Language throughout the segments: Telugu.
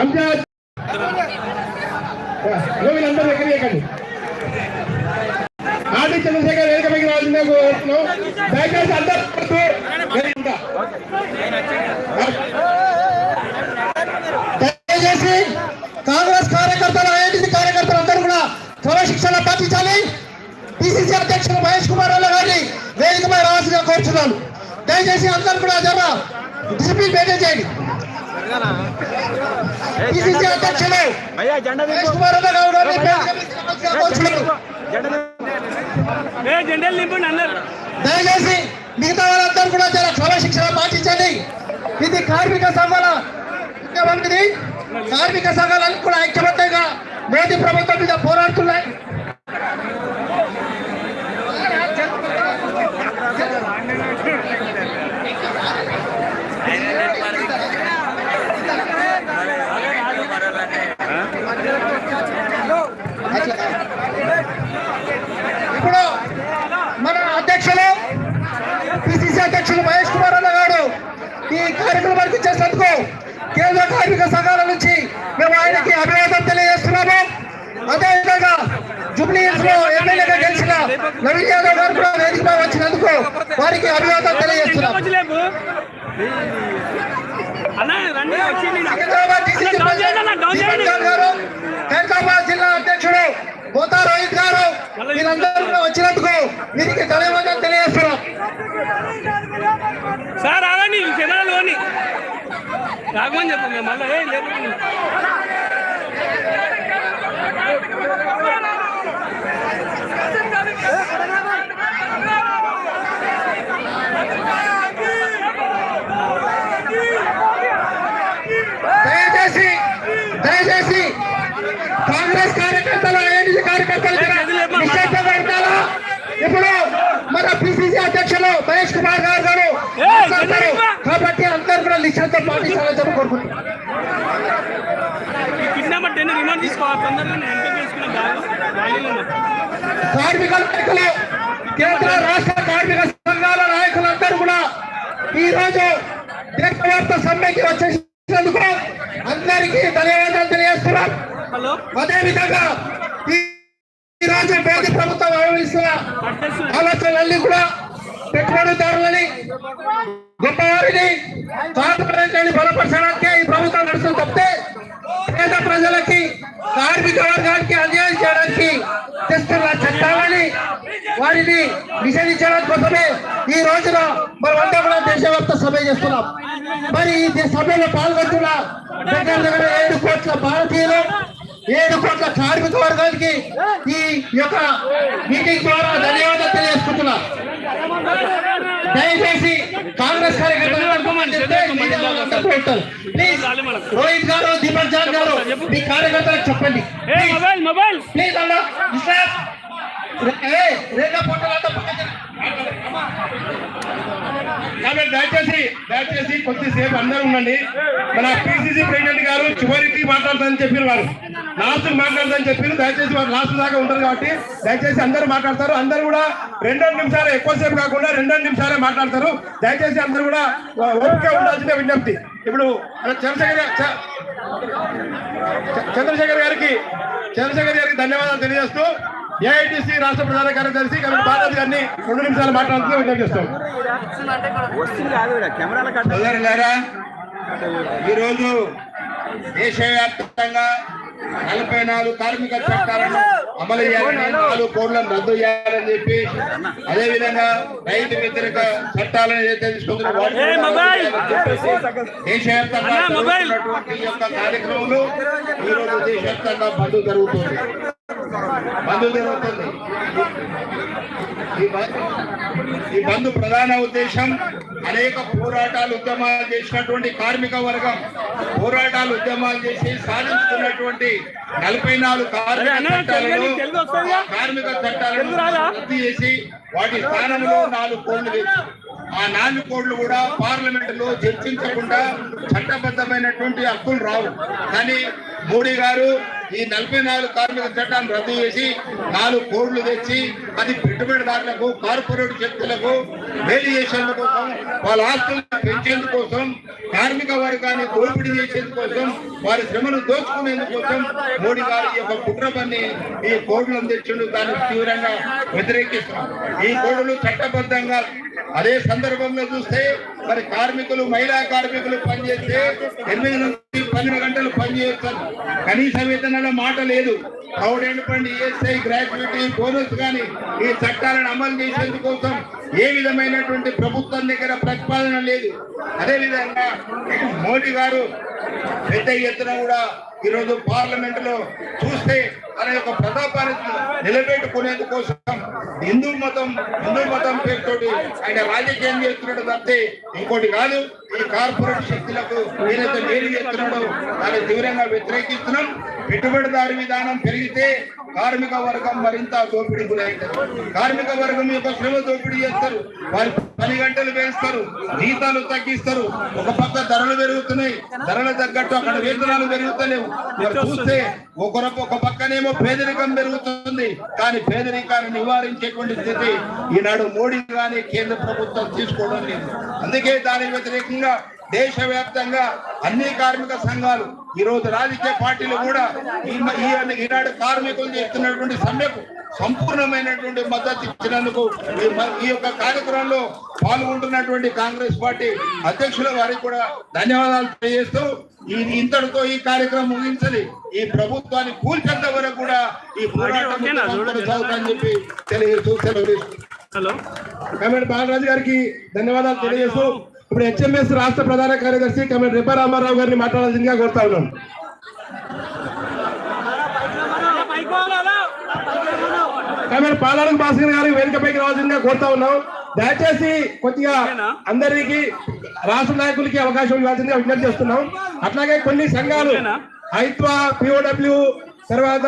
అంజాద్ వీళ్ళందరూ దగ్గర భయ్యా జెండా జెండలు నింపండి అందరు దయచేసి మిగతా వాళ్ళందరూ కూడా చాలా క్రమశిక్షణ పాటించండి. ఇది కార్మిక సంఘాల కార్మిక సంఘాలను కూడా ఐక్యబద్ధంగా మోదీ ప్రభుత్వం మీద పోరాడుతున్నాయి ఇప్పుడు మన అధ్యక్షులు పిసిసి అధ్యక్షులు మహేష్ కుమార్ అన్న గారు ఈ కార్యక్రమానికి చేసినందుకు కేంద్ర కార్మిక సంఘాల నుంచి మేము ఆయనకి అభివాదం తెలియజేస్తున్నాము. అదేవిధంగా జూబ్లీ హిల్స్లో ఎమ్మెల్యేగా గెలిచిన నవీన్ యాదవ్ గారు కూడా వేదికపై వచ్చినందుకు వారికి అభివాదం తెలియజేస్తున్నాం ఖైరతాబాద్ జిల్లా అధ్యక్షుడు పోతా రోహిత్ గారు వీరందరూ వచ్చినందుకు వీరికి ధన్యవాదాలు తెలియజేస్తున్నాం సార్ ఆగండి జనాలు అని రాగమని చెప్పు మేము మళ్ళీ ఏం లేదు. దయచేసి దయచేసి కాంగ్రెస్ కార్యకర్తలు ఏడీసీ కార్యకర్తలు మన పిసిసి అధ్యక్షులు మహేష్ కుమార్ గారు గారు. కాబట్టి అందరూ కూడా నిశ్శబ్దం పాటించాలని చెప్పి కార్మిక నాయకులు కేంద్ర రాష్ట్ర కార్మిక సంఘాల నాయకులందరూ కూడా ఈ రోజు దేశవ్యాప్త సమ్మెకి వచ్చేసినందుకు అందరికీ ధన్యవాదాలు తెలియజేస్తున్నాం. హలో? అదే విధంగా ఈ ఈ రోజు ప్రభుత్వం వ్యవహరిస్తున్న పట్టేస్తుంది ఆలోచనలన్నీ కూడా పెట్టుబడిదారులని గొప్పవారిని కార్పొరేట్లని బలపరచడానికి ఈ ప్రభుత్వం నడుస్తుంది తప్పితే పేద ప్రజలకి కార్మిక వర్గానికి అన్యాయం చేయడానికి తెస్తున్న చట్టాలని వారిని నిషేధించడం కోసమే ఈ రోజున మనమంతా కూడా దేశవ్యాప్త సభ చేస్తున్నాం. మరి ఈ సభలో పాల్గొంటున్న దగ్గర దగ్గర ఏడు కోట్ల భారతీయులు ఏడు కోట్ల కార్మిక వర్గానికి ఈ యొక్క మీటింగ్ ద్వారా ధన్యవాదాలు తెలియజేసుకుంటున్నా. దయచేసి కాంగ్రెస్ కార్యకర్తలు. ప్లీజ్ రోహిత్ గారు దీపక్ జాన్ గారు మీ కార్యకర్తలకు చెప్పండి. ప్లీజ్ అన్న. రేఖ ఫోటోలంతా పక్కన కాబట్టి దయచేసి దయచేసి కొద్దిసేపు అందరూ ఉండండి. మన పిసిసి ప్రెసిడెంట్ గారు చివరికి మాట్లాడతానని చెప్పిన వారు. లాస్ట్ మాట్లాడతానని చెప్పారు. దయచేసి వారు లాస్ట్ దాకా ఉంటారు కాబట్టి దయచేసి అందరూ మాట్లాడతారు. అందరూ కూడా రెండు నిమిషాలు ఎక్కువసేపు కాకుండా రెండు నిమిషాలే మాట్లాడతారు. దయచేసి అందరూ కూడా ఓపిక ఉండాల్సిన విజ్ఞప్తి. ఇప్పుడు చంద్రశేఖర్ చంద్రశేఖర్ గారికి చంద్రశేఖర్ గారికి ధన్యవాదాలు తెలియజేస్తూ ఏఐటిసి రాష్ట్ర ప్రధాన కార్యదర్శి కమిటీ బాలాజీ గారిని రెండు నిమిషాలు మాట్లాడుతూ విజ్ఞప్తి చేస్తాం. ఈరోజు దేశవ్యాప్తంగా నలభై నాలుగు కార్మిక చట్టాలను అమలు చేయాలని నాలుగు కోడ్లను రద్దు చేయాలని చెప్పి అదే విధంగా రైతు వ్యతిరేక చట్టాలను ఏదైతే తీసుకుంటున్న వాటిని ఏ మొబైల్! రద్దు చేయాలని చెప్పేసి దేశవ్యాప్తంగా యొక్క కార్యక్రమంలో ఈరోజు దేశవ్యాప్తంగా బంద్ జరుగుతుంది. బంద్ జరుగుతుంది. ఈ బంద్ ప్రధాన ఉద్దేశం అనేక పోరాటాలు ఉద్యమాలు చేసినటువంటి కార్మిక వర్గం పోరాటాలు ఉద్యమాలు చేసి సాధించుకున్నటువంటి నలభై నాలుగు కార్మిక చట్టాలను? కార్మిక చట్టాలను? రద్దు చేసి వాటి స్థానంలో నాలుగు కోడ్లు తెచ్చి ఆ నాలుగు కోడ్లు కూడా పార్లమెంట్లో చర్చించకుండా చట్టబద్ధమైనటువంటి హక్కులు రావు కానీ మోడీ గారు ఈ నలభై నాలుగు కార్మిక చట్టాన్ని రద్దు చేసి నాలుగు కోడ్లు తెచ్చి అది పెట్టుబడిదారులకు కార్పొరేట్ శక్తులకు మేలు చేసేందుకోసం వాళ్ళ ఆస్తులను పెంచేందుకోసం కార్మిక వర్గాన్ని దోపిడీ చేసేందుకోసం వారి శ్రమను దోచుకునేందుకోసం మోడీ గారి ఈ యొక్క కుట్ర పని ఈ కోడ్లను తెచ్చిండు. దాన్ని తీవ్రంగా వ్యతిరేకిస్తున్నాం. ఈ కోడ్లు చట్టబద్ధంగా అదే సందర్భంలో చూస్తే మరి కార్మికులు మహిళా కార్మికులు పనిచేస్తే ఎనిమిది నుంచి పన్నెండు గంటలు పనిచేస్తారు. కనీస వేతనాల మాట లేదు. Provident fund ESI gratuity bonus కానీ ఈ చట్టాలను అమలు చేసేందుకోసం ఏ విధమైనటువంటి ప్రభుత్వం దగ్గర ప్రతిపాదన లేదు. అదే విధంగా మోడీ గారు పెద్ద ఎత్తున కూడా ఈరోజు పార్లమెంట్లో చూస్తే తన యొక్క ప్రతాపాన్ని నిలబెట్టుకునేందుకోసం హిందూ మతం హిందూ మతం పేరుతోటి ఆయన రాజకీయం చేస్తున్నాడు తప్పితే ఇంకోటి కాదు. ఈ కార్పొరేట్ శక్తులకు ఏదైతే మేలు చేస్తున్నాడో దాన్ని తీవ్రంగా వ్యతిరేకిస్తున్నాం. పెట్టుబడిదారు విధానం పెరిగితే కార్మిక వర్గం మరింత దోపిడీ గురైంది కార్మిక వర్గం యొక్క శ్రమ దోపిడీ చేస్తారు వారి పని గంటలు పెంచుతారు జీతాలు తగ్గిస్తారు. ఒక పక్క ధరలు పెరుగుతున్నాయి. ధరలు తగ్గట్టు అక్కడ వేతనాలు పెరుగుతలేవు. చూస్తే ఒక ఒక పక్కనేమో పేదరికం పెరుగుతుంది. కానీ పేదరికాన్ని నివారించేటువంటి స్థితి ఈనాడు మోడీ కానీ కేంద్ర ప్రభుత్వం తీసుకోవడం లేదు. అందుకే దాని వ్యతిరేకంగా దేశవ్యాప్తంగా అన్ని కార్మిక సంఘాలు ఈ రోజు రాజకీయ పార్టీలు కూడా ఈనాడు కార్మికులు చేస్తున్నటువంటి సమ్మెకు సంపూర్ణమైనటువంటి మద్దతు ఇచ్చినందుకు ఈ యొక్క కార్యక్రమంలో పాల్గొంటున్నటువంటి కాంగ్రెస్ పార్టీ అధ్యక్షుల వారికి కూడా ధన్యవాదాలు తెలియజేస్తూ ఈ ఇంతటితో ఈ కార్యక్రమం ముగించది ఈ ప్రభుత్వాన్ని కూల్చేంత వరకు కూడా ఈ పోరాటం చెప్పి తెలియజేస్తూ. హలో. బాలరాజు గారికి ధన్యవాదాలు తెలియజేస్తూ ఇప్పుడు హెచ్ఎంఎస్ రాష్ట్ర ప్రధాన కార్యదర్శి కమెంట్ రెప్ప రామారావు గారిని మాట్లాడాల్సిందిగా కోరుతా ఉన్నాను. కమెంట్ పాలారం భాస్కర్ గారి వేదికపైకి రావాల్సిందిగా కోరుతా ఉన్నాం దయచేసి కొద్దిగా అందరికి రాష్ట్ర నాయకులకి అవకాశం ఇవ్వాల్సిందిగా విజ్ఞప్తి చేస్తున్నాం. అట్లాగే కొన్ని సంఘాలు హైత్వా పిఓడబ్ల్యూ తర్వాత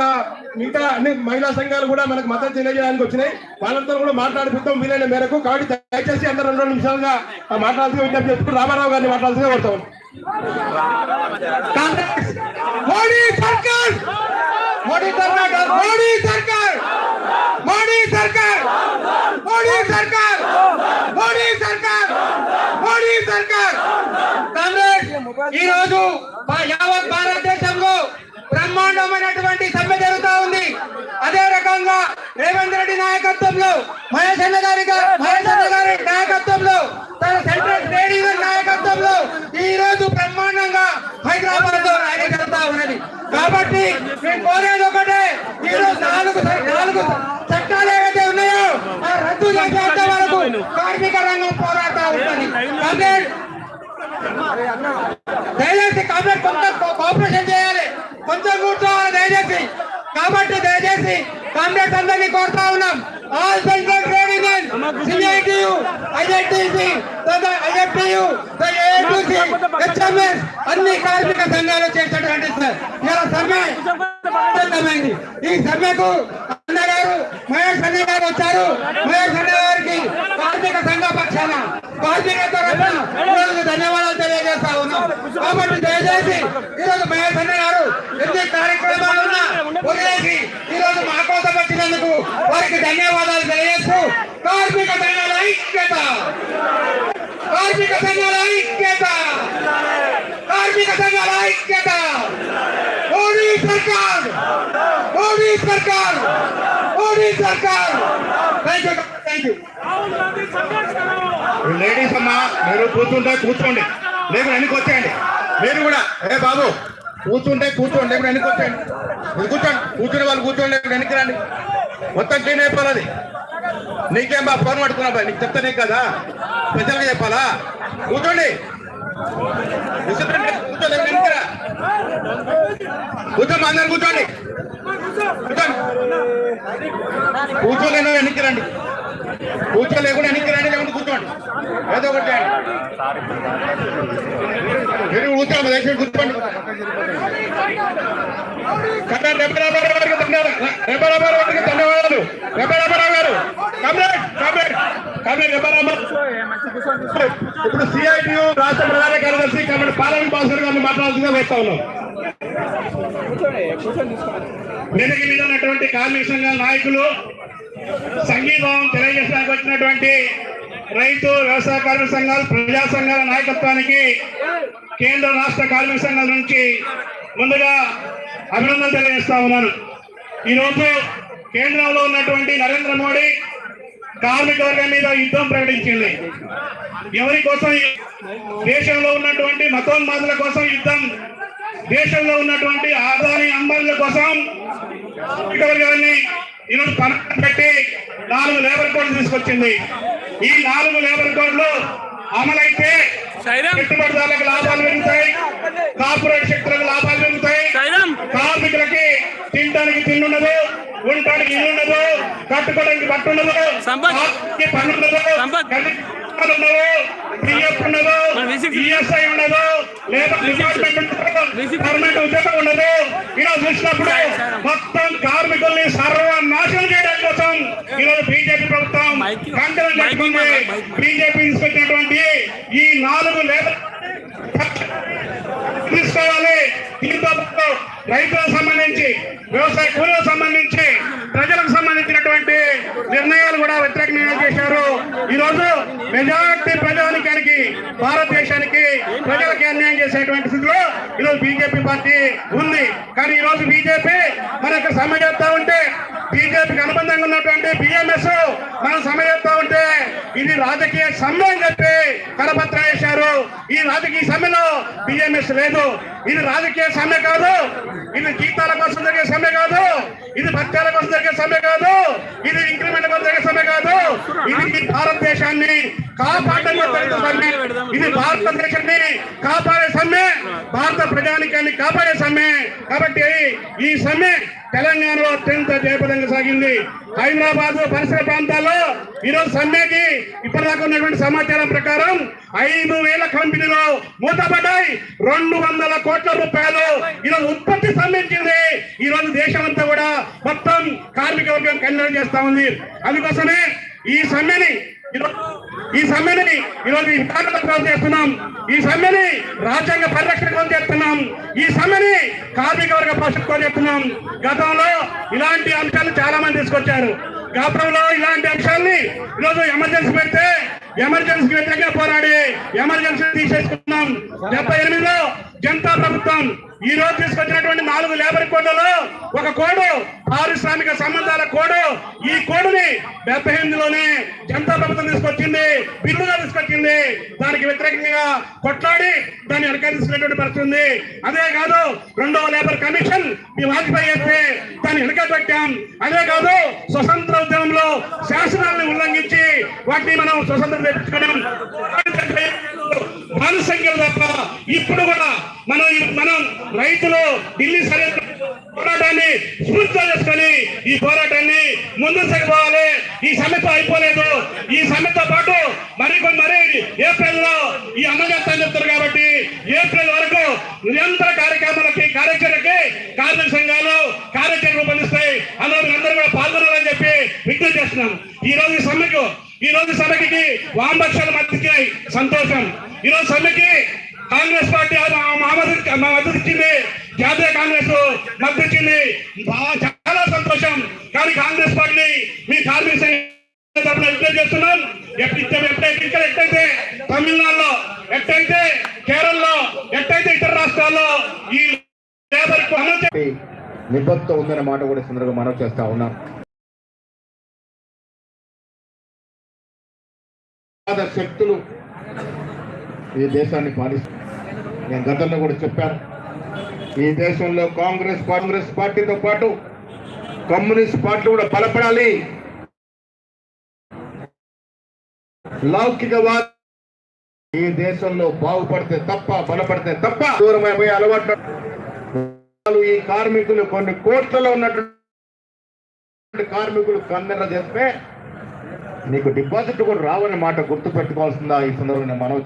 మిగతా అన్ని మహిళా సంఘాలు కూడా మనకు మద్దతు తెలియజేయడానికి వచ్చినాయి. వాళ్ళంతా కూడా మాట్లాడిపిద్దాం వీలైన మేరకు. కాబట్టి దయచేసి అందరూ రెండు రెండు నిమిషాలుగా మాట్లాడాల్సిన విజ్ఞప్తి చేసుకుంటూ రామారావు గారిని మాట్లాడాల్సిందిగా కోరుతాం కాంగ్రెస్! మోడీ సర్కార్! మోడీ సర్కార్ మోడీ సర్కార్! మోడీ సర్కార్ మోడీ సర్కార్ మోడీ సర్కార్ మోడీ సర్కార్ కాంగ్రెస్ ఈ రోజు భా- యావత్ భారతదేశంలో బ్రహ్మాండమైనటువంటి సమ్మె జరుగుతా ఉంది అదే రకంగా రేవంత్ రెడ్డి నాయకత్వంలో మహేష్ అన్న గారి గా- మహేష్ అన్న గారి నాయకత్వంలో తన సెంట్రల్ ట్రేడ్ యూనియన్ నాయకత్వంలో ఈ రోజు బ్రహ్మాండంగా హైదరాబాద్లో ర్యాలీ ఉన్నది. కాబట్టి మేము కోరేది ఒకటే ఈ రోజు నాలుగు నాలుగు చట్టాలు ఏవైతే ఉన్నాయో ఆ రద్దు చేసేంత వరకు కార్మిక రంగం పోరాడుతూ ఉంటుంది దయచేసి కాంగ్రెస్ కొంత కోఆపరేషన్ చేయాలి. కొంచెం కూర్చోవాలి దయచేసి. కాబట్టి దయచేసి కాంగ్రెస్ అందరినీ కోరుతా ఉన్నాం. All central trade union CITU IITC IFTU AITC HMS అన్ని కార్మిక సంఘాలు ఇలా సమ్మె ఈ సమ్మెకు అన్నగారు మహేష్ అన్న గారు వచ్చారు మహేష్ అన్న గారికి కార్మిక సంఘ పక్షాన కార్మిక తరఫున ఈరోజు ధన్యవాదాలు తెలియజేస్తా ఉన్నాం కాబట్టి దయచేసి ఈరోజు మహేష్ అన్న గారు ఎన్ని కార్యక్రమాలు ఉన్నా వదిలేసి ఈరోజు మా కోసం వచ్చినందుకు వారికి ధన్యవాదాలు తెలియజేస్తూ కార్మిక సంఘాల ఐక్యత. కార్మిక సంఘాల ఐక్యత. కార్మిక సంఘాల ఐక్యత. మోడీ సర్కార్. మోడీ సర్కార్. మోడీ సర్కార్. Thank you thank you. Ladies అమ్మా మీరు కూర్చుంటే కూర్చోండి. లేకపోతే వెనక్కి వచ్చేయండి మీరు కూడా ఏ బాబు కూర్చుంటే కూర్చోండి లేకుండా వెనక్కి వచ్చేయండి కూర్చోండి కూర్చునే వాళ్ళు కూర్చోండి లేకుండా వెనక్కి రండి. మొత్తం క్లీన్ అయిపోవాలి. అది నీకేం బా ఫోన్ పట్టుకున్నా బా నీకు చెప్తా నీకు కదా? స్పెషల్గా చెప్పాలా? కూర్చోండి. డిసిప్లిన్ కూర్చోండి కూర్చోమ్మా అందరు కూర్చోండి. కూర్చోండి. కూర్చోలేను వెనక్కి రండి కూర్చో లేకుండా వెనక్కి రండి లేకుండా కూర్చోండి. ఏదో ఒకటి మీరు కూర్చోండి దయచేసి కూర్చోండి. కన్నా రెబ్బరాబారావు గారికి ధన్యవాదాలు రెబ్బరాబారావు గారికి ధన్యవాదాలు రెబ్బరాబారావు గారు కామ్రేడ్ కామ్రేడ్ కామ్రేడ్ రెబ్బరాబారావు ఇప్పుడు సిఐటియు రాష్ట్ర ప్రధాన కార్యదర్శి కాబట్టి పాలన భాస్కర్ గారిని మాట్లాడాల్సిందిగా వేస్తా ఉన్నాం వెనక మీద ఉన్నటువంటి కార్మిక సంఘాల నాయకులు సంఘీభావం తెలియజేసడానికి వచ్చినటువంటి రైతు వ్యవసాయ కార్మిక సంఘాలు ప్రజా సంఘాల నాయకత్వానికి కేంద్ర రాష్ట్ర కార్మిక సంఘాల నుంచి ముందుగా అభినందనలు తెలియజేస్తా ఉన్నాను. ఈరోజు కేంద్రంలో ఉన్నటువంటి నరేంద్ర మోడీ కార్మిక వర్గం మీద యుద్ధం ప్రకటించింది. ఎవరి కోసం దేశంలో ఉన్నటువంటి మతోన్మాదుల కోసం యుద్ధం దేశంలో ఉన్నటువంటి ఆదాని అంబానీల కోసం వర్గాన్ని ఈరోజు పనులు పెట్టి నాలుగు లేబర్ కోడ్లు తీసుకొచ్చింది. ఈ నాలుగు లేబర్ కోడ్లు అమలైతే పెట్టుబడిదారులకు లాభాలు పెరుగుతాయి కార్పొరేట్ శక్తులకు లాభాలు పెరుగుతాయి. కార్మికులకి తినడానికి తిండుండదు ఉండటానికి ఇల్లు ఉండదు కట్టుకోవడానికి బట్ట ఉండదు కరెంటు ఉండదు పిఎఫ్ ఉండదు ఈఎస్ఐ ఉండదు విసిక్. గవర్నమెంట్ ఉద్యోగం ఉండదు ఇలా చూసినప్పుడు మొత్తం కార్మికుల్ని సర్వనాశనం చేయడం కోసం ఈరోజు బీజేపీ ప్రభుత్వం మైక్- మైక్- బీజేపీ తీసుకొచ్చినటువంటి ఈ నాలుగు లేబర్ తీసుకోవాలి. దీంతో పాటు రైతులకు సంబంధించి వ్యవసాయ కూలీలకు సంబంధించి ప్రజలకు సంబంధించినటువంటి నిర్ణయాలు కూడా వ్యతిరేకంగా చేశారు. ఈ రోజు మెజార్టీ ప్రజానికానికి భారతదేశానికి ప్రజలకి అన్యాయం చేసేటువంటి స్థితిలో ఈరోజు బీజేపీ పార్టీ ఉంది. కానీ ఈ రోజు బీజేపీ యొక్క సమ్మె చేస్తా ఉంటే బీజేపీకి అనుబంధంగా ఉన్నటువంటి బిఎంఎస్ మనం సమ్మె చేస్తా ఉంటే ఇది రాజకీయ సమ్మె అని చెప్పి కరపత్రం వేశారు. ఈ రాజకీయ సమ్మెలో బిఎంఎస్ లేదు. ఇది రాజకీయ సమ్మె కాదు. ఇది జీతాల కోసం జరిగే సమ్మె కాదు. ఇది భత్యాల కోసం జరిగే సమ్మె కాదు. ఇది ఇంక్రిమెంట్ కోసం జరిగే సమ్మె కాదు. ఇది ఈ భారతదేశాన్ని కాపాడడం జరిగే సమ్మె ఇది భారతదేశాన్ని కాపాడే సమ్మె. భారత ప్రజానికాన్ని కాపాడే సమ్మె. కాబట్టి ఈ సమ్మె తెలంగాణలో అత్యంత జయప్రదంగా సాగింది. హైదరాబాద్ పరిసర ప్రాంతాల్లో ఈరోజు సమ్మెకి ఇప్పటిదాకా ఉన్నటువంటి సమాచారం ప్రకారం ఐదు వేల కంపెనీలు మూతపడ్డాయి. రెండు వందల కోట్ల రూపాయలు ఈరోజు ఉత్పత్తి స్తంభించింది ఈ రోజు దేశం అంతా కూడా మొత్తం కార్మిక వర్గం కళ్యాణం చేస్తా ఉంది. అందుకోసమే ఈ సమ్మెని ఈరోజు- ఈ సమ్మెని ఈరోజు ఈ విధానంలో కోసం చేస్తున్నాం. ఈ సమ్మెని రాజ్యాంగ పరిరక్షణ కోసం చేస్తున్నాం. ఈ సమ్మెని కార్మిక వర్గ భవిష్యత్తు కోసం చేస్తున్నాం. గతంలో ఇలాంటి అంశాలు చాలా మంది తీసుకొచ్చారు. గతంలో ఇలాంటి అంశాల్ని ఈరోజు ఎమర్జెన్సీ పెడితే ఎమర్జెన్సీకి వ్యతిరేకంగా పోరాడి ఎమర్జెన్సీ తీసేసుకున్నాం. డెబ్బై ఎనిమిదిలో జనతా ప్రభుత్వం ఈ రోజు తీసుకొచ్చినటువంటి నాలుగు లేబర్ కోడ్లలో ఒక కోడు పారిశ్రామిక సంబంధాల కోడు. ఈ కోడుని డెబ్బై ఎనిమిదిలోనే జనతా ప్రభుత్వం తీసుకొచ్చింది బిల్లుగా తీసుకొచ్చింది. దానికి వ్యతిరేకంగా కొట్లాడి దాన్ని వెనకాల పరిస్థితి ఉంది. అదే కాదు రెండవ లేబర్ కమిషన్ ఈ వాజ్పేయి చేస్తే దాన్ని వెనక పెట్టాం అదే కాదు స్వతంత్ర ఉద్యమంలో శాసనాలను ఉల్లంఘించి వాటిని మనం స్వతంత్రం తెప్పించుకున్నాం. సంఖ్యలు తప్ప ఇప్పుడు కూడా మనం మనం రైతులు ఢిల్లీ సరే పోరాటాన్ని స్ఫూర్తిగా చేసుకొని ఈ పోరాటాన్ని ముందుకు సాగిపోవాలి ఈ సమ్మెతో అయిపోలేదు. ఈ సమ్మెతో పాటు మరి కొన్ని మరి ఏప్రిల్లో ఈ అమలు చెప్తారు కాబట్టి ఏప్రిల్ వరకు నిరంతర కార్యక్రమాలకి కార్యాచరణకి కార్మిక సంఘాలు కార్యాచరణ రూపొందిస్తాయి. అందులో మీరందరూ కూడా పాల్గొనాలని చెప్పి విజ్ఞప్తి చేస్తున్నాం ఈ రోజు సమ్మెకు ఈ రోజు సమ్మెకి వామపక్షాలు మద్దతు సంతోషం. ఈ రోజు సమ్మెకి కాంగ్రెస్ పార్టీ ఆ- మా మద్దతు మా మద్దతు ఇచ్చింది. జాతీయ కాంగ్రెస్ మద్దతు ఇచ్చింది. చాలా సంతోషం. కానీ కాంగ్రెస్ పార్టీని మీ కార్మిక తరఫున తరపున చేస్తున్నాం. ఎట్లయితే ఇక్కడ ఎట్టయితే తమిళనాడులో ఎట్టయితే కేరళలో ఎట్టయితే ఇతర రాష్ట్రాల్లో ఈ లేబర్కు నిబద్ధత మాట కూడా ఈ సందర్భంగా చేస్తా ఉన్నాం. శక్తులు ఈ దేశాన్ని పాలిస్తారు నేను గతంలో కూడా చెప్పాను. ఈ దేశంలో కాంగ్రెస్ కాంగ్రెస్ పార్టీతో పాటు కమ్యూనిస్ట్ పార్టీ కూడా బలపడాలి. లౌకికవాద ఈ దేశంలో బాగుపడితే తప్ప బలపడితే తప్ప దూరమైపోయే అలవాటు ఈ కార్మికులు కొన్ని కోట్లలో ఉన్నటువంటి కార్మికులు కన్నెర చేస్తే నీకు డిపాజిట్ కూడా రావని మాట గుర్తుపెట్టుకోవాల్సిందా? ఈ సందర్భంగా మనం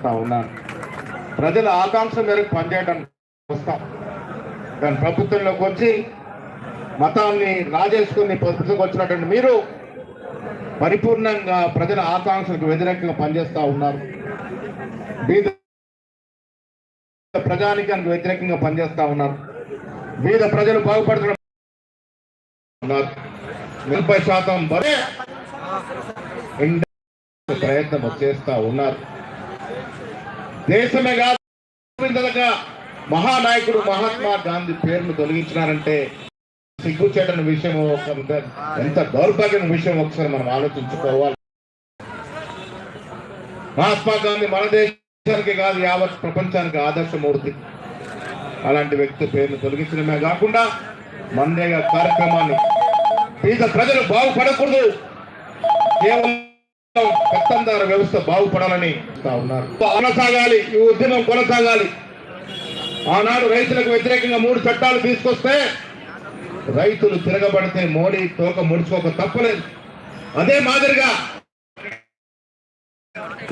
ఉన్నాను. ప్రజల ఆకాంక్ష మేరకు పనిచేయడానికి వస్తాం. కానీ ప్రభుత్వంలోకి వచ్చి మతాన్ని రాజేసుకుని ప్రభుత్వంకి వచ్చినటువంటి మీరు పరిపూర్ణంగా ప్రజల ఆకాంక్షలకు వ్యతిరేకంగా పనిచేస్తూ ఉన్నారు. బీద ప్రజానికానికి వ్యతిరేకంగా పనిచేస్తూ ఉన్నారు. బీద ప్రజలు బాగుపడుతున్న ఉన్నారు. నలభై శాతం ప్రయత్నం చేస్తూ ఉన్నారు. దేశమే కాదు మహానాయకుడు మహాత్మా గాంధీ పేరును తొలగించినారంటే సిగ్గుచేటని విషయం ఎంత దౌర్భాగ్యం విషయం ఒకసారి మనం ఆలోచించుకోవాలి. మహాత్మా గాంధీ మన దేశానికి కాదు యావత్ ప్రపంచానికి ఆదర్శమూర్తి. అలాంటి వ్యక్తి పేరును తొలగించడమే కాకుండా మందేగా కార్యక్రమాన్ని పేద ప్రజలు బాగుపడకూడదు. కేవలం పెత్తందార వ్యవస్థ బాగుపడాలని ఉన్నారు. కొనసాగాలి ఈ ఉద్యమం కొనసాగాలి. ఆనాడు రైతులకు వ్యతిరేకంగా మూడు చట్టాలు తీసుకొస్తే రైతులు తిరగబడితే మోడీ తోక ముడుచుకోక తప్పలేదు. అదే మాదిరిగా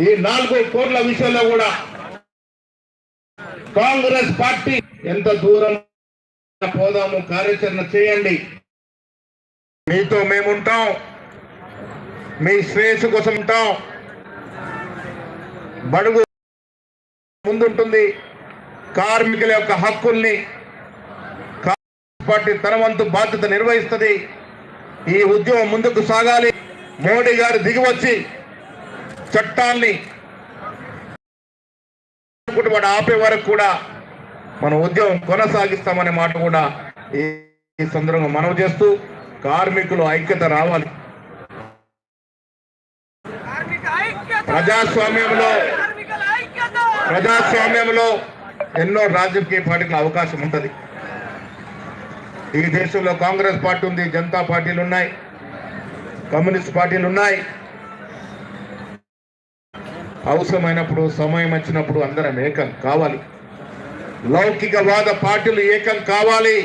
ఈ నాలుగు కోట్ల విషయంలో కూడా కాంగ్రెస్ పార్టీ ఎంత దూరం పోదాము కార్యాచరణ చేయండి. మీతో మేముంటాం. మీ శ్రేయస్సు కోసం ఉంటాం. బడుగు ముందుంటుంది. కార్మికుల యొక్క హక్కుల్ని పార్టీ తన వంతు బాధ్యత నిర్వహిస్తుంది. ఈ ఉద్యమం ముందుకు సాగాలి. మోడీ గారు దిగివచ్చి చట్టాల్ని వాడు ఆపే వరకు కూడా మన ఉద్యమం కొనసాగిస్తామనే మాట కూడా ఈ ఈ సందర్భంగా మనవి చేస్తూ కార్మికులు ఐక్యత రావాలి. ప్రజాస్వామ్యంలో ప్రజాస్వామ్యంలో ఎన్నో రాజకీయ పార్టీలకు అవకాశం ఉంటుంది. ఈ దేశంలో కాంగ్రెస్ పార్టీ ఉంది జనతా పార్టీలు ఉన్నాయి కమ్యూనిస్ట్ పార్టీలు ఉన్నాయి. అవసరమైనప్పుడు సమయం వచ్చినప్పుడు అందరం ఏకం కావాలి. లౌకికవాద పార్టీలు ఏకం కావాలి.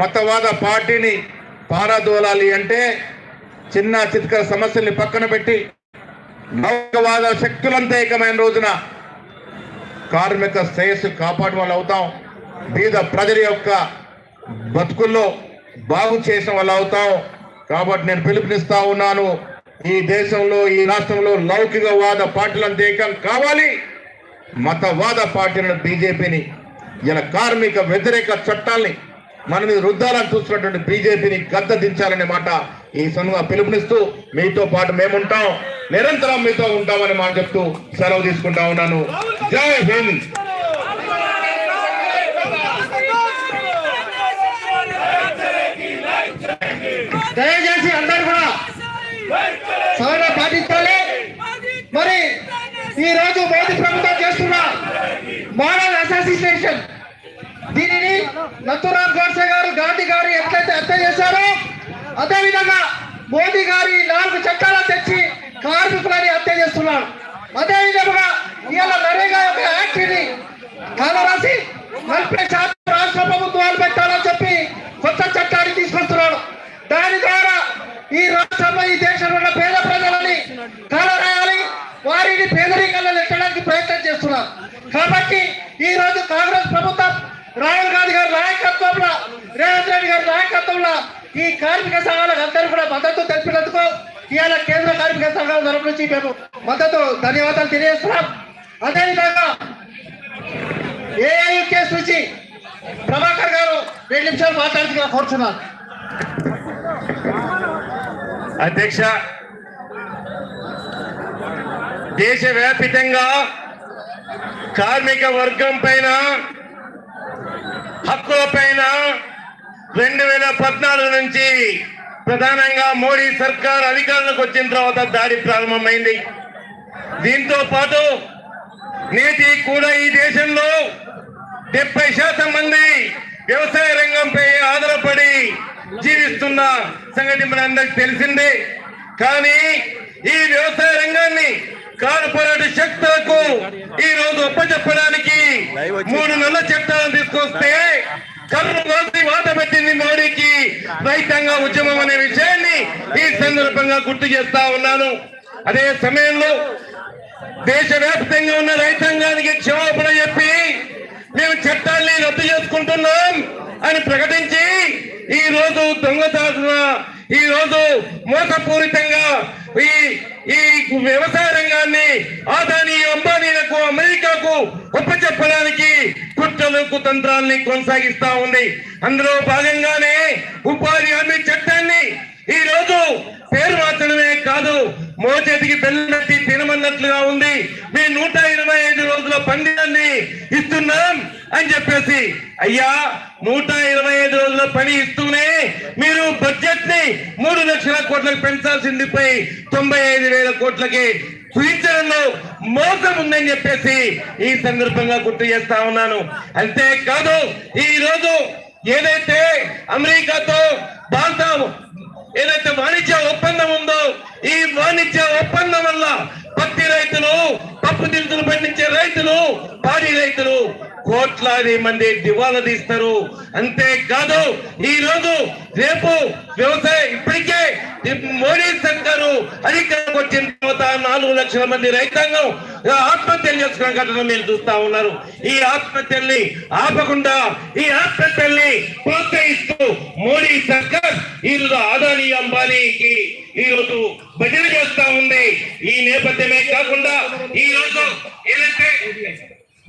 మతవాద పార్టీని పారాదోలాలి అంటే చిన్న చిత్క సమస్యల్ని పక్కన పెట్టి లౌకికవాద శక్తులంతా ఏకమైన రోజున కార్మిక శ్రేయస్సు కాపాడు వాళ్ళు అవుతాం బీద ప్రజల యొక్క బతుకుల్లో బాగు చేసిన వాళ్ళు అవుతాం కాబట్టి నేను పిలుపునిస్తా ఉన్నాను. ఈ దేశంలో ఈ రాష్ట్రంలో లౌకికవాద పార్టీలంతా ఏకం కావాలి. మతవాద పార్టీలను బీజేపీని ఇలా కార్మిక వ్యతిరేక చట్టాల్ని మన మీద రుద్దాలని చూస్తున్నటువంటి బీజేపీని గద్దదించాలనే మాట ఈ సందర్భంగా పిలుపునిస్తూ మీతో పాటు మేముంటాం. నిరంతరం మీతో ఉంటామని మాట చెప్తూ సెలవు తీసుకుంటా ఉన్నాను. జై హింద్. దయచేసి అందరు కూడా సవరణ పాటించాలి. మరి ఈ రోజు మోదీ ప్రభుత్వం చేస్తున్న మోడల్ అసోసియేషన్ దీనిని నత్తురామ్ గోడ్సే గారు గాంధీ గారు ఎట్లయితే హత్య చేశారో అదేవిధంగా మోదీ గారి నాలుగు చట్టాలను తెచ్చి కార్మికులని హత్య చేస్తున్నారు అదే విధముగా ఇవాళ నరేగా యొక్క యాక్ట్ని కాలరాసి నలభై శాతం రాష్ట్ర ప్రభుత్వాలు పెట్టాలని చెప్పి కొత్త చట్టాన్ని తీసుకొస్తున్నాడు దాని ద్వారా ఈ రాష్ట్రంలో ఈ దేశంలో ఉన్న పేద ప్రజలని కాలరాయాలి వారిని పేదరికంలో నెట్టడానికి ప్రయత్నం చేస్తున్నారు కాబట్టి ఈ రోజు కాంగ్రెస్ ప్రభుత్వం రాహుల్ గాంధీ గారి నాయకత్వంలో రేవంత్ రెడ్డి గారి నాయకత్వంలో ఈ కార్మిక సంఘాలకు అందరూ కూడా మద్దతు తెలిపినందుకు ఇవాళ కేంద్ర కార్మిక సంఘాల తరపు నుంచి మేము మద్దతు ధన్యవాదాలు తెలియజేస్తున్నాం అదేవిధంగా ఏఐకేస్ నుంచి ప్రభాకర్ గారు రెండు నిమిషాలు సంవత్సరాలు అధ్యక్ష దేశవ్యాపితంగా కార్మిక వర్గం పైన హక్కుల పైన రెండు వేల పద్నాలుగు నుంచి ప్రధానంగా మోడీ సర్కార్ అధికారంలోకి వచ్చిన తర్వాత దాడి ప్రారంభమైంది. దీంతో పాటు నేటి కూడా ఈ దేశంలో డెబ్బై శాతం మంది వ్యవసాయ రంగంపై ఆధారపడి జీవిస్తున్న సంగతి మనందరికి తెలిసిందే. కానీ ఈ వ్యవసాయ రంగాన్ని కార్పొరేట్ శక్తులకు ఈ రోజు ఒప్పచెప్పడానికి మూడు నెలల చట్టాలను తీసుకొస్తే కర్రు కోసి వాత పెట్టింది మోడీకి రైతాంగ ఉద్యమం అనే విషయాన్ని ఈ సందర్భంగా గుర్తు చేస్తా ఉన్నాను. అదే సమయంలో దేశవ్యాప్తంగా ఉన్న రైతాంగానికి క్షమాపణ చెప్పి మేము చట్టాల్ని రద్దు చేసుకుంటున్నాం అని ప్రకటించి ఈ రోజు దొంగదాటున ఈ రోజు మోసపూరితంగా ఈ ఈ వ్యవసాయ రంగాన్ని ఆదాని అంబానీలకు అమెరికాకు ఒప్పచెప్పడానికి కుట్రలు కుతంత్రాల్ని కొనసాగిస్తా ఉంది. అందులో భాగంగానే ఉపాధి హామీ చట్టాన్ని ఈ రోజు పేరు మార్చడమే కాదు మోచేతికి బెల్లెట్టి తినమన్నట్లుగా ఉంది. మీ నూట ఇరవై ఐదు రోజుల పండితాన్ని ఇస్తున్నాం అని చెప్పేసి అయ్యా నూట ఇరవై ఐదు రోజుల పని ఇస్తూనే మీరు బడ్జెట్ని మూడు లక్షల కోట్లకు పోయి తొంభై ఐదు వేల కోట్లకి కుదించడంలో మోసం ఉందని చెప్పేసి ఈ సందర్భంగా గుర్తు చేస్తా ఉన్నాను. అంతేకాదు ఈ రోజు ఏదైతే అమెరికాతో భారత ఏదైతే వాణిజ్య ఒప్పందం ఉందో ఈ వాణిజ్య ఒప్పందం వల్ల పత్తి రైతులు పప్పు దినుసులు పండించే రైతులు పాడి రైతులు కోట్లాది మంది దివాలా తీస్తారు. అంతేకాదు ఈ రోజు రేపు వ్యవసాయ ఇప్పటికే మోడీ సర్కారు అధికారంలోకి వచ్చిన తర్వాత నాలుగు లక్షల మంది రైతాంగం ఆత్మహత్యలు చేసుకున్న ఘటన మీరు చూస్తా ఉన్నారు. ఈ ఆత్మహత్యల్ని ఆపకుండా ఈ ఆత్మహత్యల్ని ప్రోత్సహిస్తూ మోడీ సర్కార్ ఈ రోజు అంబానీకి ఈ రోజు భజన చేస్తా ఉంది. ఈ నేపథ్యమే కాకుండా ఈ రోజు ఏదైతే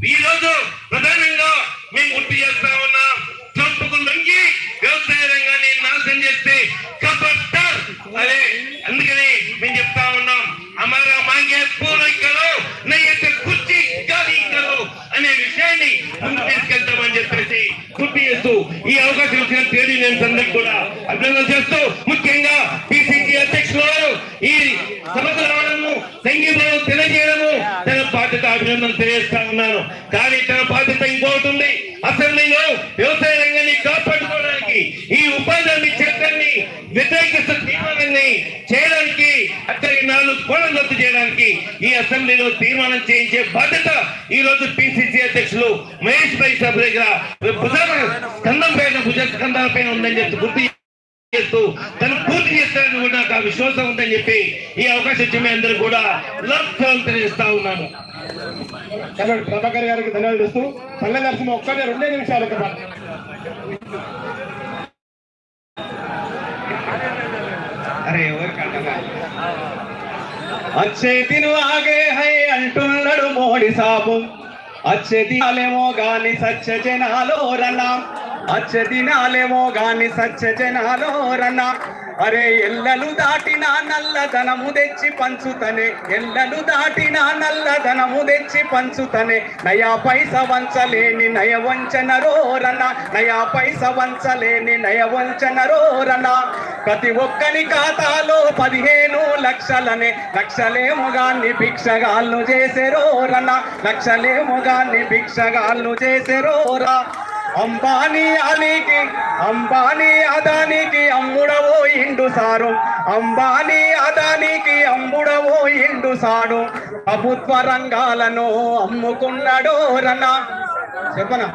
ఈ రోజు ప్రధానంగా మేము గుర్తు చేస్తా ఉన్నాం. ట్రంప్కు లొంగి వ్యవసాయ రంగాన్ని నాశనం చేస్తే కబట్టర్ అదే అందుకని మేము చెప్తా ఉన్నాం. అమరా మాంగే పూర్ణ కలో నయ్యతే కుర్చీ గాలి అనే విషయాన్ని ముందు తీసుకెళ్తామని చెప్పేసి గుర్తు చేస్తూ ఈ అవకాశం ఇచ్చిన తేదీ నేను అందరికి కూడా అభినందన చేస్తూ ముఖ్య పిసిసి అధ్యక్షులు వారు ఈ సభకు రావడము సంగీతం తెలియజేయడము తన బాధ్యత తెలియజేస్తా ఉన్నాను. కానీ తన బాధ్యత ఇంకోటి ఉంది. అసెంబ్లీలో వ్యవసాయ రంగాన్ని కాపాడుకోవడానికి ఈ ఉపాధి హామీ చట్టాన్ని వ్యతిరేకిస్తున్న తీర్మానాన్ని చేయడానికి అక్కడి నాలుగు కోణం రద్దు చేయడానికి ఈ అసెంబ్లీలో తీర్మానం చేయించే బాధ్యత ఈ రోజు పిసిసి అధ్యక్షులు మహేష్ భాయ్ సభ దగ్గర. భుజాన స్కందం పైన భుజ స్కందాల పైన ఉందని చెప్పి గుర్తు చేస్తూ తను పూర్తి చేస్తారని కూడా నాకు విశ్వాసం ఉందని చెప్పి ఈ అవకాశం ఇచ్చి మీ అందరూ కూడా లక్ష్యాలు తెలియజేస్తా ఉన్నాను. ప్రభాకర్ గారికి ధన్యవాదాలు ఇస్తూ పల్లె నరసింహ ఒక్కటే రెండే నిమిషాలు ఒక. అరే తిను ఆగే హై అంటున్నాడు మోడీ సాబు. వచ్చే దినాలేమో గాని సచ్చ జనాలో రన్నా. అచ్చదినాలేమో గాని సచ్చ జనాలో రన్నా. అరే ఎల్లలు దాటిన నల్లధనము తెచ్చి పంచుతనే. ఎల్లలు దాటిన నల్లధనము తెచ్చి పంచుతనే. నయా పైస వంచలేని నయ వంచన రోరన నయా పైస వంచలేని నయ వంచన రోరన ప్రతి ఒక్కని ఖాతాలో పదిహేను లక్షలనే. లక్షలేముగాన్ని భిక్షగాళ్ళు చేసే రోరన లక్షలేముగాన్ని భిక్షగాళ్ళు చేసే రోరా అంబానీ అలీకి అంబానీ అదానికి అమ్ముడవో ఇండు సారు. అంబానీ అదానికి అమ్ముడవో ఇండు సాడు ప్రభుత్వ రంగాలను అమ్ముకున్నాడో రన్న. చెప్పనా?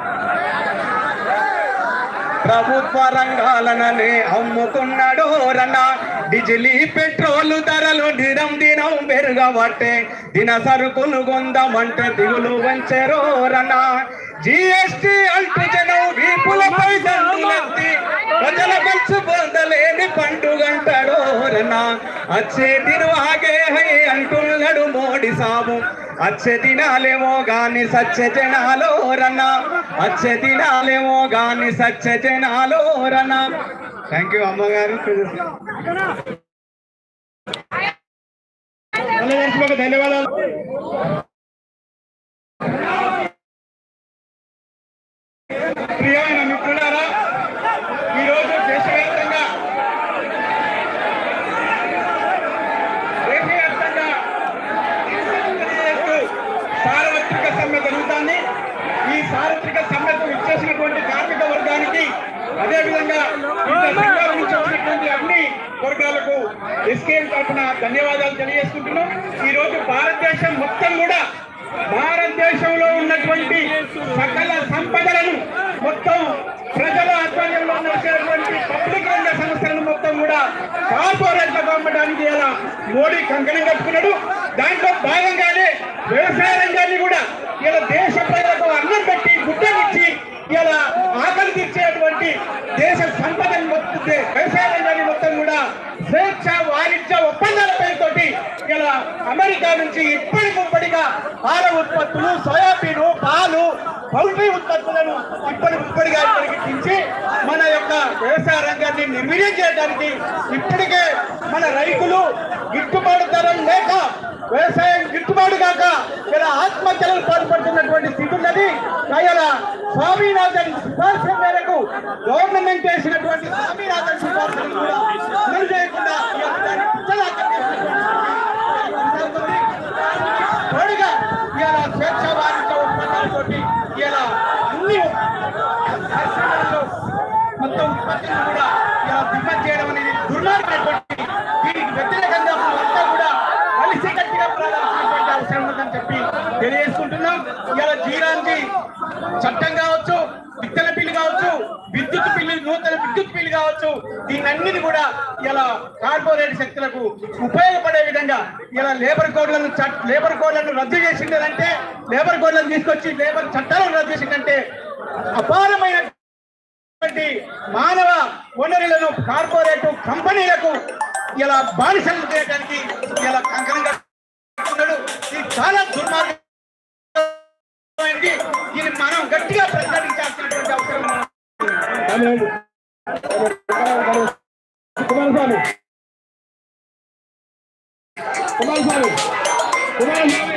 ప్రభుత్వ రంగాలననే అమ్ముకున్నాడో రన్న. డిజిలీ పెట్రోల్ ధరలు దినం దినం పెరగబట్టే దిన సరుకులు కొందామంటే దిగులు వంచెరో రన్నా. జిఎస్టి అంటూ జనం వీపులపై దండులెత్తి ప్రజల ఖర్చు పొందలేని పండుగంటాడో రన్న అచ్చే తిరువాగే హై అంటున్నాడు మోడీ సాబు. అచ్చే దినాలేమో గాని సచ్చ జనాలో రన్న అచ్చే దినాలేమో గాని సచ్చ జనాలో రన్న థ్యాంక్ యూ అమ్మగారు. ధన్యవాదాలు. ప్రియమైన మిత్రులారా ఈరోజు దేశవ్యాప్తంగా దేశవ్యాప్తంగా తెలియజేస్తూ సార్వత్రిక సమ్మె జరుగుతాన్ని ఈ సార్వత్రిక సమ్మెకు ఇచ్చేసినటువంటి కార్మిక వర్గానికి అదేవిధంగా వివిధ అన్ని వర్గాలకు ఎస్కేఎం తరఫున ధన్యవాదాలు తెలియజేసుకుంటున్నాం. ఈరోజు భారతదేశం మొత్తం కూడా భారతదేశంలో ఉన్నటువంటి సకల సంపదలను మొత్తం ప్రజల ఆధ్వర్యంలో నడిచేటువంటి పబ్లిక్ రంగ సంస్థలను మొత్తం కూడా కార్పొరేట్లకు పంపడానికి ఇలా మోడీ కంకణం కట్టుకున్నాడు. దాంట్లో భాగంగానే వ్యవసాయ రంగాన్ని కూడా ఇలా దేశ ప్రజలకు అన్నం పెట్టి గుడ్డనిచ్చి ఇలా ఆకలి తీర్చేటువంటి దేశ సంపదని మొత్తం వ్యవసాయ రంగాన్ని మొత్తం కూడా స్వేచ్ఛ వాణిజ్య ఒప్పందాల పేరుతోటి ఇలా అమెరికా నుంచి ఇప్పటి ముప్పటిగా పాల ఉత్పత్తులు సోయాబీన్ పాలు పౌల్ట్రీ ఉత్పత్తులను ఇప్పటి ముప్పటిగా ఇక్కడికి యొక్క వ్యవసాయ రంగాన్ని నిర్వీర్యం చేయడానికి ఇప్పటికే మన రైతులు గిట్టుబాటు ధర లేక వ్యవసాయం గిట్టుబాటు కాక ఇలా ఆత్మహత్యలకు పాల్పడుతున్నటువంటి స్థితి ఉన్నది. ఇలా స్వామినాథన్ సిఫార్సు మేరకు గవర్నమెంట్ చేసినటువంటి స్వామినాథన్ సిఫార్సులను కూడా అమలు చేయకుండా ఈ యొక్క దాన్ని పిచ్చలాగా చేస్తున్నటువంటి తోడుగా ఇలా స్వేచ్ఛ వాణిజ్య ఒప్పందాలతోటి ఇలా అన్ని పరిశ్రమలలో మొత్తం కూడా ఇలా దిగుమతి చేయడం అనేది దుర్మార్గమైనటువంటి దీనికి వ్యతిరేకంగా మనమంతా కూడా కలిసి కట్టిగా పోరాడాల్సినటువంటి అవసరం ఉందని చెప్పి తెలియజేసుకుంటున్నాం. ఇలా జీరాంతి చట్టం కావచ్చు విత్తన బిల్లు కావచ్చు విద్యుత్ బిల్లు నూతన విద్యుత్ బిల్లు కావచ్చు దీన్నన్నిటి కూడా ఇలా కార్పొరేట్ శక్తులకు ఉపయోగపడే విధంగా ఇలా లేబర్ కోడ్లను లేబర్ కోడ్లను రద్దు చేసిందంటే లేబర్ కోడ్లను తీసుకొచ్చి లేబర్ చట్టాలను రద్దు చేసిందంటే అపారమైన మానవ వనరులను కార్పొరేట్ కంపెనీలకు ఇలా బానిసలు చేయడానికి ఇలా కంకణంగా ఉన్నాడు ఇది చాలా దుర్మార్గమైనది దీన్ని మనం గట్టిగా ప్రతిఘటించాల్సినటువంటి అవసరం కుమారస్వామి. కుమారస్వామి. కుమారస్వామి.